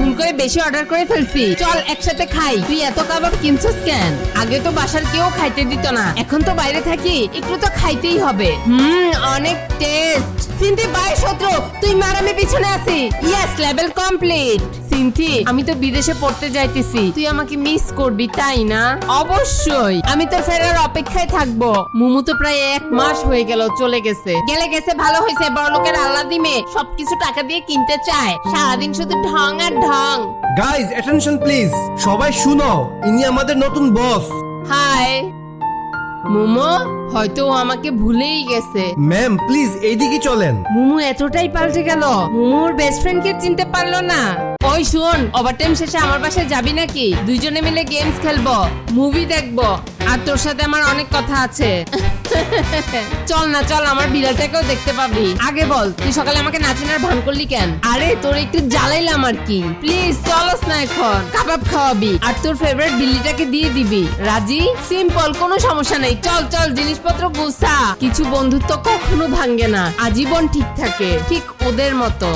ভুল করে বেশি অর্ডার করে ফেলছি। চল, একসাথে খাই। তুই এত কাবাব কিনছিস কেন? আগে তো বাসার কেউ খাইতে দিত না। এখন তো বাইরে থাকি, একটু তো খাইতেই হবে। হুম, অনেক টেস্ট সিনথি, বাই শত্রু, তুই মারামে পিছনে আছি। ইয়েস লেভেল কমপ্লিট সিনথি, আমি তো বিদেশে পড়তে যাইতেছি। তুই আমাকে মিস করবি, তাই না? অবশ্যই। আমি তো ফেরার অপেক্ষায় থাকব। মুমু তো প্রায় এক মাস হয়ে গেল, চলে গেছে। গেলে গেছে, ভালো হয়েছে। বড় লোকের আল্লাহ দিমে সবকিছু টাকা দিয়ে কিনতে চায়। সারাদিন শুধু ঢং আর ঢং। গাইজ অ্যাটেনশন প্লিজ সবাই শুনো ইনি আমাদের নতুন বস হাই। মুমো হয়তো ও আমাকে ভুলেই গেছে। ম্যাম প্লিজ এইদিকে চলেন। মুমু এতটাই পাল্টে গেল মুমুর বেস্ট ফ্রেন্ড কে চিনতে পারল না। ওই শোন ওভারটাইম শেষে আমার বাসায় যাবি নাকি? দুইজনে মিলে গেমস খেলব মুভি দেখব। আর তোর সাথে আমার অনেক কথা আছে। চল না, চল, আমার বিড়ালটাকেও দেখতে পাবি। আগে বল, তুই সকালে আমাকে নাচিনার ভান করলি কেন? আরে, তোর একটু জ্বালাইলাম আর কি। প্লিজ, চলস না এখন। কাবাব খাওয়াবি, আর তোর ফেভারিট বিল্লিটাকে দিয়ে দিবি। রাজি? সিম্পল কোনো সমস্যা নেই। চল চল, জিনিসপত্র গুছা। কিছু বন্ধুত্ব কখনো ভাঙ্গে না। আজীবন ঠিক থাকে, ঠিক ওদের মতো।